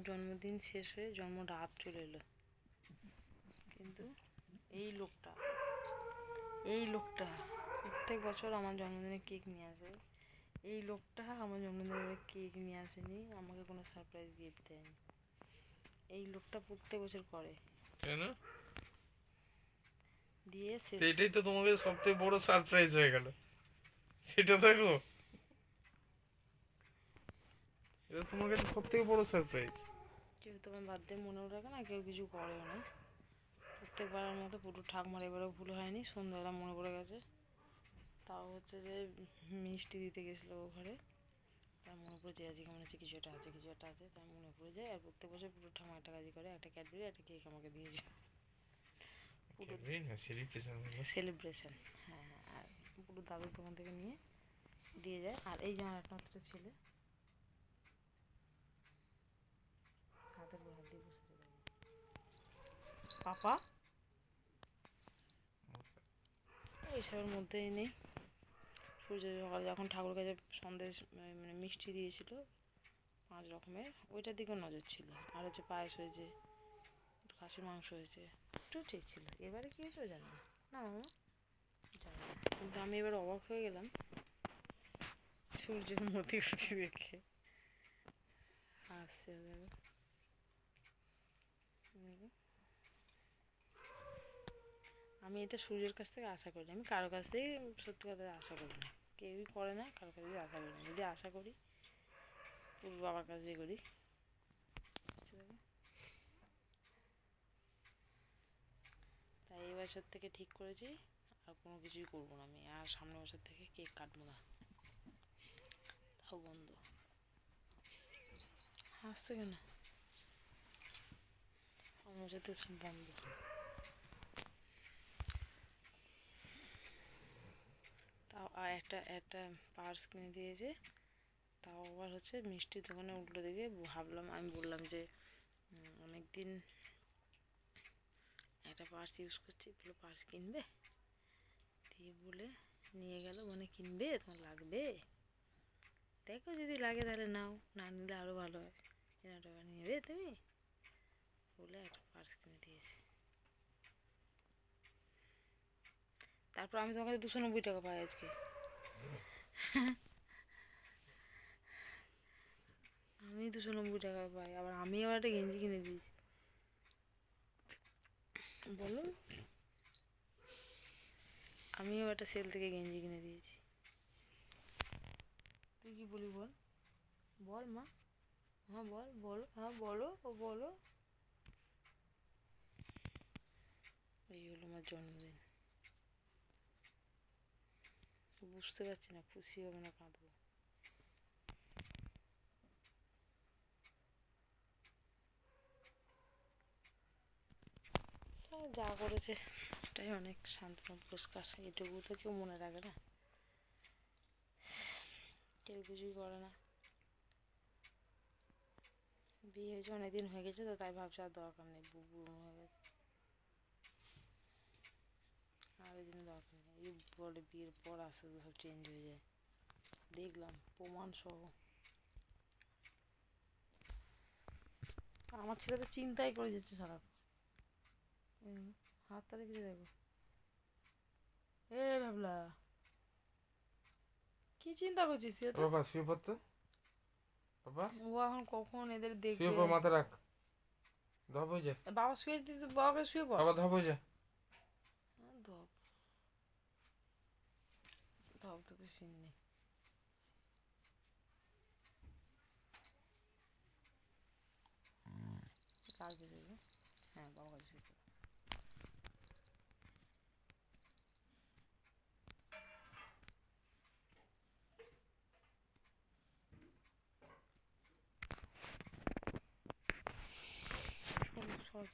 জন্মদিন শেষ হয়ে জন্ম রাত চলে এলো। কিন্তু এই লোকটা এই লোকটা প্রত্যেক বছর আমার জন্মদিনে কেক নিয়ে আসে। এই লোকটা আমার জন্মদিনে কেক নিয়ে আসেনি আমাকে কোনো সারপ্রাইজ গিফট দেয়নি। এই লোকটা প্রত্যেক বছর করে। কেন? দিয়ে এটাই তো তোমাকে সব থেকে বড় সারপ্রাইজ হয়ে গেল। সেটা দেখো। এটা তোমার কাছে সব থেকে বড় সারপ্রাইজ কেউ তোমার বার্থডে মনেও রাখে না কেউ কিছু করেও না। প্রত্যেকবারের মতো পুরো ঠাকমার এবারেও ভুল হয়নি সন্ধ্যাবেলা মনে পড়ে গেছে। তাও হচ্ছে যে মিষ্টি দিতে গেছিল ও ঘরে। তার মনে পড়ে যে আজকে মনে হচ্ছে কিছু একটা আছে কিছু একটা আছে তার মনে পড়ে যায়। আর প্রত্যেক বছর পুরো ঠামা একটা কাজই করে একটা ক্যাডবেরি একটা কেক আমাকে দিয়ে যায়। পুরো না সেলিব্রেশন সেলিব্রেশন হ্যাঁ হ্যাঁ আর পুরো দাদুর দোকান থেকে নিয়ে দিয়ে যায়। আর এই যে আমার একমাত্র ছেলে। পাপা। এইসবের মধ্যেই নেই। সূর্য সকালে যখন ঠাকুর কাছে সন্দেশ মানে মানে মিষ্টি দিয়েছিল, পাঁচ রকমের, ওইটার দিকেও নজর ছিল। আর হচ্ছে পায়েস হয়েছে, একটু খাসির মাংস হয়েছে, একটু ঠিক ছিল। এবারে কী হয়েছিল জানি না। না জানি না। কিন্তু আমি এবার অবাক হয়ে গেলাম সূর্যের মতি দেখে। দেখো। আমি এটা সূর্যের কাছ থেকে আশা করি, আমি কারও কাছ থেকে সত্যি কথা আশা করি না। কেউই করে না, কারও কাছ থেকে আশা করি না। যদি আশা করি, পুরো বাবার কাছ দিয়ে করি। তাই এই বছর থেকে ঠিক করেছি, আর কোনো কিছুই করব না আমি, আর সামনের বছর থেকে কেক কাটবো না। তাও বন্ধ। হাসছে কেন? সামনের বছর সব বন্ধ তাও আর একটা একটা পার্স কিনে দিয়েছে। তাও আবার হচ্ছে মিষ্টির দোকানে উল্টো দিকে ভাবলাম, আমি বললাম যে অনেক দিন একটা পার্স ইউজ করছি বলে পার্স কিনবে? দিয়ে বলে, নিয়ে গেল। মানে কিনবে? তোমার লাগবে? দেখো যদি লাগে তাহলে নাও, না নিলে আরও ভালো হয়। কেনা টাকা নেবে তুমি? বলে একটা পার্স কিনে দিয়েছে। তারপর আমি তোমার কাছে দুশো নব্বই টাকা পাই আজকে। আমি দুশো নব্বই টাকা পাই, আবার আমি আবার একটা গেঞ্জি কিনে দিয়েছি। বলো আমিও একটা সেল থেকে গেঞ্জি কিনে দিয়েছি। তুই কি বলি বল? বল মা। হ্যাঁ বল, বলো হ্যাঁ বলো, ও বলো। এই হলো আমার জন্মদিন। বুঝতে পারছি না, খুশি হবে না, কাঁদবো। যা করেছে, এটাই অনেক সান্ত্বনা পুরস্কার, এটুকু তো কেউ মনে রাখে না। কেউ কিছুই করে না। বিয়ে হয়েছে, অনেকদিন হয়ে গেছে, তো তাই ভাবছি আর দরকার নেই বুক হয়ে গেছে আর ওই জন্য দরকার নেই এই বলে বিয়ের পর আস্তে আস্তে সব চেঞ্জ হয়ে যায়। দেখলাম প্রমাণ সহ। আমার ছেলে তো চিন্তাই করে যাচ্ছে এই হাতটা রেখেছে দেখো। এ ভাবলা কি চিন্তা করছিস? বাবা শুয়ে পড়তো বাবা। ও এখন কখন এদের দেখবে শুয়ে পড় মাথা রাখ। ধপ হয়ে যা। বাবা শুয়ে দিতে বাবাকে শুয়ে পড়। বাবা ধপ হয়ে যা হ্যাঁ, ধপ ধপে সিন নেই কাজ হ্যাঁ পড় শোনো